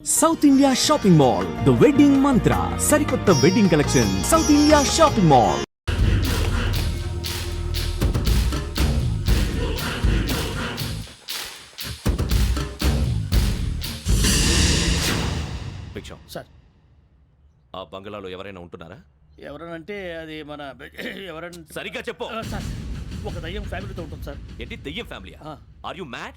South India shopping mall the wedding మంత్ర సరికొత్త wedding collection South India shopping mall భిక్షం. Sir. ఆ బంగ్లాలో ఎవరైనా ఉంటున్నారా? ఎవరనంటే అది మన ఎవరంటే సరిగ్గా చెప్పు. సార్. ఒక దయ్యం ఫ్యామిలీతో ఉంటుంది సార్. ఏంటి? దెయ్యం ఫ్యామిలీ. ఆర్ యు మ్యాడ్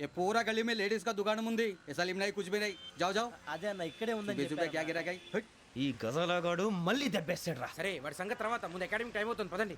ये पूरा गली में लेडीज का दुकान मुंदी ये सलीम नहीं कुछ भी नहीं जाओ जाओ అదే అన్న ఇక్కడే सुबह सुबह क्या गिरा गई ఈ గజాలగాడు మళ్ళీ దెబ్బేస్తాడు రా సరే వాడి సంగతి తర్వాత ముందు అకాడమిక్ టైం అవుతుంది పదండి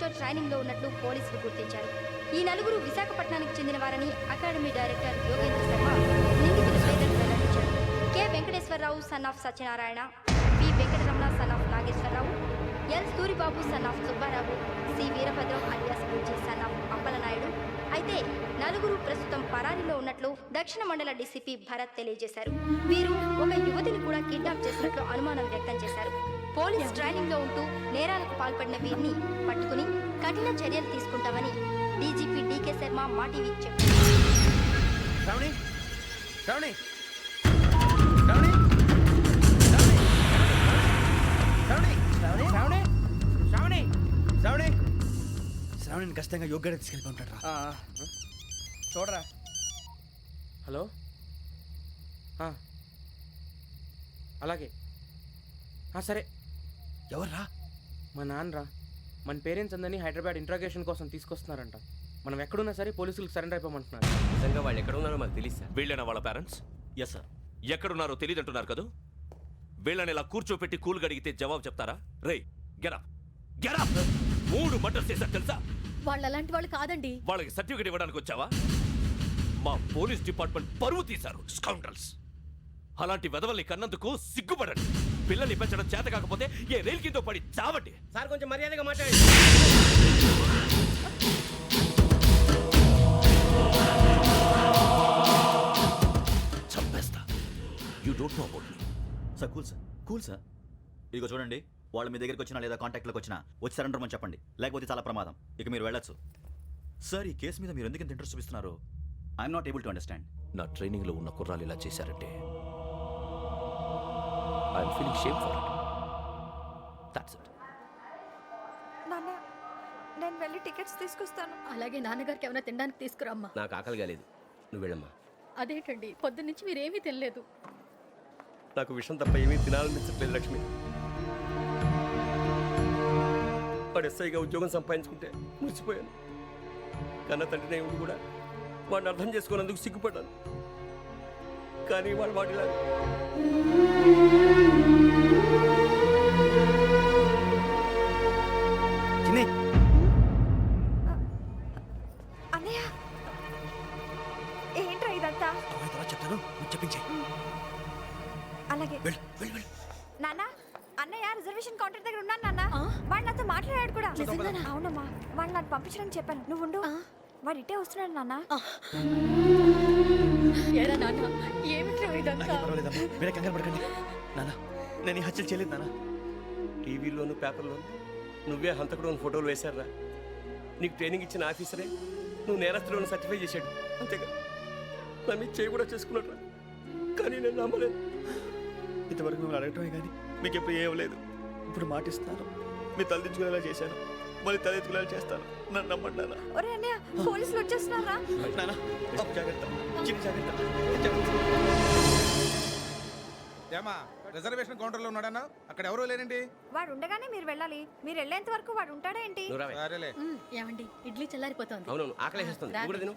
సబ్ ట్రైనింగ్లో ఉన్నట్లు పోలీసులు గుర్తించారు. ఈ నలుగురు విశాఖపట్నానికి చెందిన వారని అకాడమీ డైరెక్టర్ యోగేంద్ర శర్మ నిందితుల పేర్లను వెల్లడించారు. K. Venkateswararao son of Satyanarayana P. Venkataramana son of Nageswararao L. Suribabu son of Subbarao C. Veerabhadram alias Bujji son of Appalanaidu. అయితే నలుగురు ప్రస్తుతం పరారీలో ఉన్నట్లు దక్షిణ మండల డీసీపీ భరత్ తెలియజేశారు. వీరు ఒక యువతిని కూడా కిడ్నాప్ చేసినట్లు అనుమానం వ్యక్తం చేశారు. పోలీస్ ట్రైనింగ్లో ఉంటూ నేరాలకు పాల్పడిన వీరిని పట్టుకుని కఠిన చర్యలు తీసుకుంటామని డీజీపీ డీకే శర్మ మాటివి చెప్పారు. శ్రావణిని ఖచ్చితంగా యోగ్యత తీసుకెళ్ళిపోతాడు రా చూడరా. హలో? అలాగే. సరే. ఎవర్రా? మా నాన్నరా. మన పేరెంట్స్ అందరినీ హైదరాబాద్ ఇంట్రాగేషన్ కోసం తీసుకొస్తున్నారంట. మనం ఎక్కడున్నా సరే పోలీసులకు సరెండర్ అయిపోమంటున్నారు. నిజంగా వాళ్ళు ఎక్కడ ఉన్నారో మాకు తెలియదు సార్. వీళ్ళేనా వాళ్ళ పేరెంట్స్ ఎస్ సార్ ఎక్కడున్నారో తెలియదంటున్నారు కదా? వీళ్ళని ఇలా కూర్చోపెట్టి కూల్ గడిగితే జవాబు చెప్తారా? రే గెరా గెరా మూడు మర్డర్స్ చేశారు తెలుసా? వాళ్ళు అలాంటి వాళ్ళు కాదండి. వాళ్ళకి సర్టిఫికేట్ ఇవ్వడానికి వచ్చావా? మా పోలీస్ డిపార్ట్మెంట్ పరువు తీశారు స్కౌండ్రల్స్ అలాంటి వెధవల్ని కన్నందుకు సిగ్గుపడండి. పిల్లల్ని పెంచడం చేత కాకపోతే ఏ రైలు కింద పడి చావండి. సార్ కొంచెం మర్యాదగా మాట్లాడండి. చంపేస్తా. You don't know about me sir cool sir cool sir ఇదిగో చూడండి వాళ్ళు మీ దగ్గరికి వచ్చినా లేదా కాంటాక్ట్లోకి వచ్చినా వచ్చి సరెండర్ అని చెప్పండి. లేకపోతే చాలా ప్రమాదం. ఇక మీరు వెళ్ళొచ్చు. సార్ ఈ కేసు మీద మీరు ఎందుకు ఇంత ఇంట్రెస్ట్ చూపిస్తున్నారు? I'm not able to understand నా ట్రైనింగ్లో ఉన్న కుర్రాలు ఇలా చేశారంటే I'm feeling shame for it that's it నాన్న నేను వెళ్ళి టికెట్స్ తీసుకొస్తాను. అలాగే నాన్నగారికి ఏమైనా తినడానికి తీసుకురమ్మా. నాకు ఆకలి కాలేదు నువ్వు వెళ్ళమ్మా. అదేంటండి పొద్దున్న నుంచి మీరేమీ తినలేదు. నాకు విషయం తప్ప ఏమీ తినాలనిపించట్లేదు లక్ష్మి. వాడు ఎస్ఐగా ఉద్యోగం సంపాదించుకుంటే మురిసిపోయాను. కన్న తండ్రి నేను కూడా వాడిని అర్థం చేసుకున్నందుకు సిగ్గుపడ్డాను. కానీ వాడు వాడిలా అన్నయ్య. ఇదంతా? అలాగే. అన్నయ్య రిజర్వేషన్ కౌంటర్ దగ్గర నాతో మాట్లాడాడు కూడా. అవునమ్మా నాకు పంపించడం చెప్పాను. నువ్వు ఉండు. వాడు ఇట్టే వస్తున్నాడు నాన్న. పర్వాలేదమ్మా. మీరే కంగారు పడకండి. నాన్న నేను ఈ హత్యలు చేయలేదు నాన్న. టీవీలోను పేపర్లోను నువ్వే హంతకుడు ఫోటోలు వేశారా నీకు ట్రైనింగ్ ఇచ్చిన ఆఫీసరే నువ్వు నేరస్తులను సర్టిఫై చేశాడు. అంతేగా. నా మీద చేయి కూడా చేసుకున్నాడు కానీ నేను నమ్మలేదు. ఇంతవరకు మిమ్మల్ని అడగటమే కానీ మీకు ఎప్పుడు ఏమలేదు ఇప్పుడు మాటిస్తున్నాను మీ తలదించుకునేలా చేశాను. మళ్ళీ తలెత్తుకునేలా చేస్తాను. నన్ను నమ్మండి నాన్న. ఒరే అన్నయ్య పోలీసులు వచ్చేస్తున్నారా? నాన్న జాగ్రత్త. చిన్న జాగ్రత్త. ఏమా రిజర్వేషన్ కౌంటర్లో ఉన్నాడన్నా? అక్కడ ఎవరూ లేనండి వాడు ఉండగానే మీరు వెళ్ళాలి. మీరు వెళ్ళేంత వరకు వాడు ఉంటాడా ఏంటి రావే. సరేలే. ఏమండి ఇడ్లీ చల్లారిపోతుంది. అవునవును ఆకలేసేస్తుంది. నువ్వు కూడా తిను.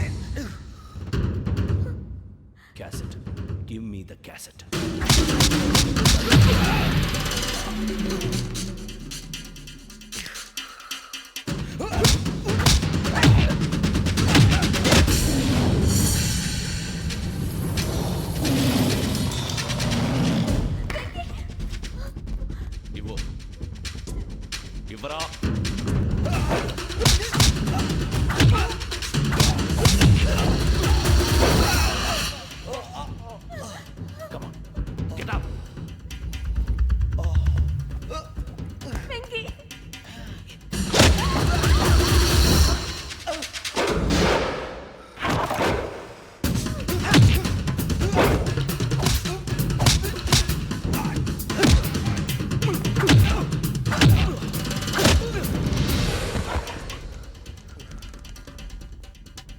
Give me the cassette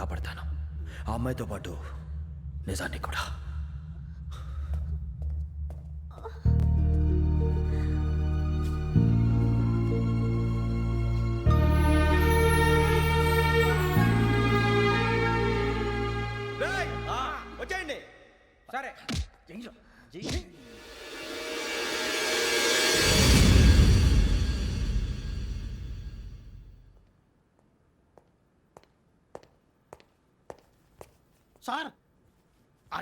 కాపాడతాను. ఆ అమ్మాయితో పాటు నిజాన్ని కూడా. వచ్చేయండి. సరే. సార్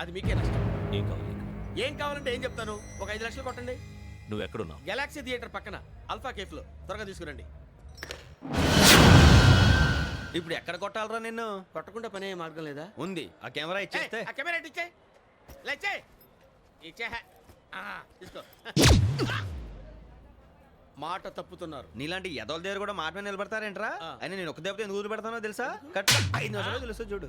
అది మీకే నష్టం. ఏం కావాలి? ఏం కావాలంటే ఏం చెప్తాను? ఒక ఐదు లక్షలు కొట్టండి. నువ్వు ఎక్కడున్నావు గెలాక్సీ థియేటర్ పక్కన అల్ఫా కేఫ్లో త్వరగా తీసుకురండి. ఇప్పుడు ఎక్కడ కొట్టాలరా నిన్ను? కొట్టకుండా పనే మార్గం లేదా? ఉంది. ఆ కెమెరా ఇచ్చేస్తే. ఆ కెమెరా ఇచ్చే. లేచే ఇచ్చే. ఆ, తీసుకో. మాట తప్పుతున్నారు. నీలాంటి ఎదల దగ్గర కూడా మాట మీద నిలబడతారేంట్రా. అని నేను ఒక దెబ్బతో ఎందుకు పెడతానో తెలుసా? కట్ ఐదు నిమిషాలు తెలుసు చూడు.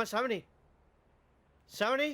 అమ్మ శ్రావణి శ్రావణి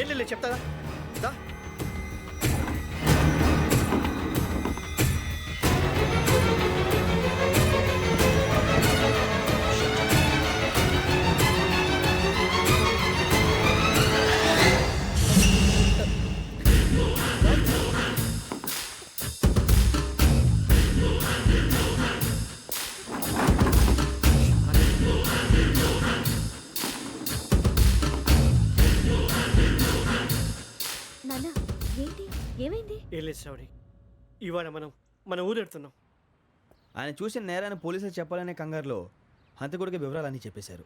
ఏం లేదు చెప్తారా మనం మన ఊరు వెళ్తున్నాం ఆయన చూసిన నేరాన్ని పోలీసులు చెప్పాలనే కంగారులో హంతకుడికి వివరాలన్నీ చెప్పేశారు.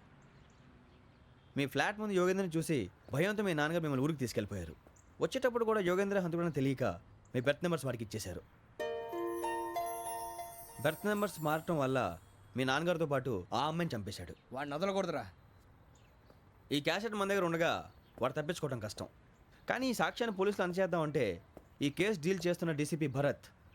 మీ ఫ్లాట్ ముందు యోగేంద్రని చూసి భయంతో మీ నాన్నగారు మిమ్మల్ని ఊరికి తీసుకెళ్ళిపోయారు. వచ్చేటప్పుడు కూడా యోగేంద్ర హంతకుడని తెలియక మీ బెర్త్ నెంబర్స్ వారికి ఇచ్చేశారు. బెర్త్ నెంబర్స్ మారటం వల్ల మీ నాన్నగారితో పాటు ఆ అమ్మాయిని చంపేశాడు. వాడిని వదలకూడదురా. ఈ క్యాసెట్ మన దగ్గర ఉండగా వాడు తప్పించుకోవడం కష్టం. కానీ ఈ సాక్ష్యాన్ని పోలీసులు అందచేద్దామంటే ఈ కేసు డీల్ చేస్తున్న డీసీపీ భరత్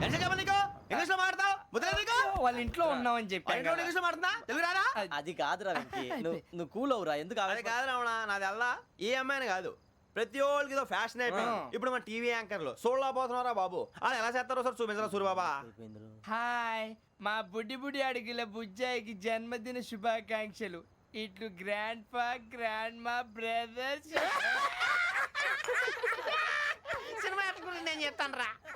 ఎంత చెప్పాలి నీకు? ఇంగ్లీష్లో మాట్లాడతావు వాళ్ళ ఇంట్లో ఉన్నామని చెప్పాను ఇంట్లో ఇంగ్లీష్లో మాట్లాడుతున్నా తెలుగు అది కాదురా వెంకీ. నువ్వు నువ్వు కూల్ అవురా. ఎందుకు అది కాదు రావణ నాది అల్లా. ఏ అమ్మాయిని కాదు. ప్రతి ఒక్కరికి ఇదో ఫ్యాషన్ అయిపోయింది ఇప్పుడు మన టీవీ యాంకర్లు. సోళ్ళ పోతున్నారా బాబు. అది ఎలా చేస్తారో సార్ చూపించరా సూరిబాబా? హాయ్. మా బుడ్డి బుడి అడిగిల బుజ్జాయికి జన్మదిన శుభాకాంక్షలు. ఇట్లు గ్రాండ్ ఫా గ్రాండ్ మా బ్రదర్స్.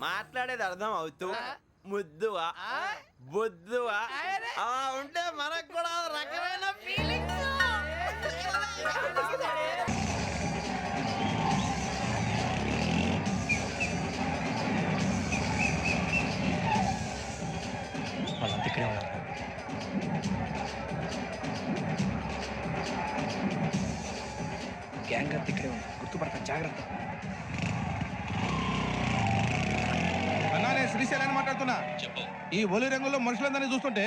మాట్లాడేది అర్థం అవుతూ ముద్దువా? బొద్దువా? అలా ఉంటే మనకు కూడా రకమైన ఫీలింగ్స్ అన్నా నేను శ్రీశైలాన్ని మాట్లాడుతున్నా. ఈ ఒలి రంగులో మనుషులందరినీ చూస్తుంటే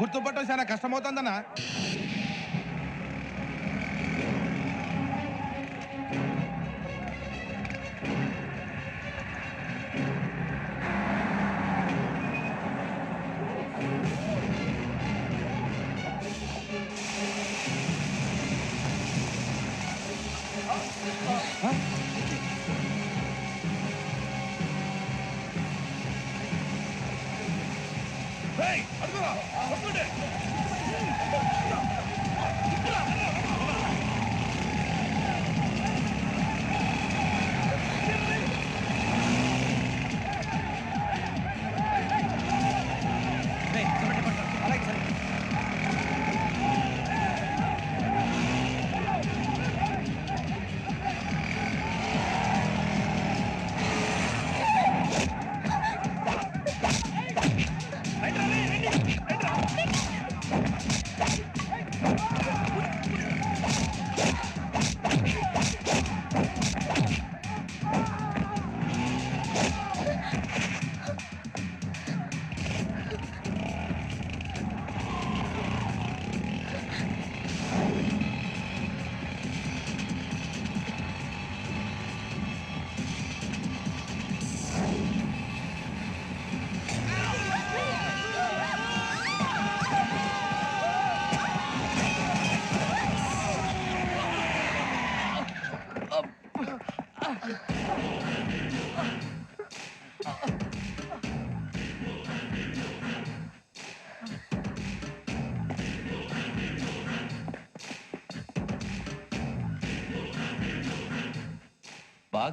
గుర్తుపట్టడం చాలా కష్టమవుతుందన్నా.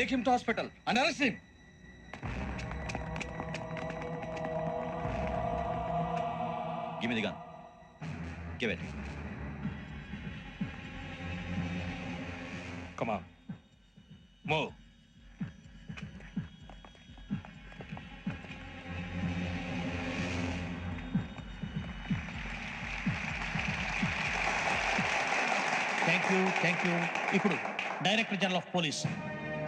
take him to hospital and arrest him give me the gun give it come on move thank you thank you ఇప్పుడు director general of police.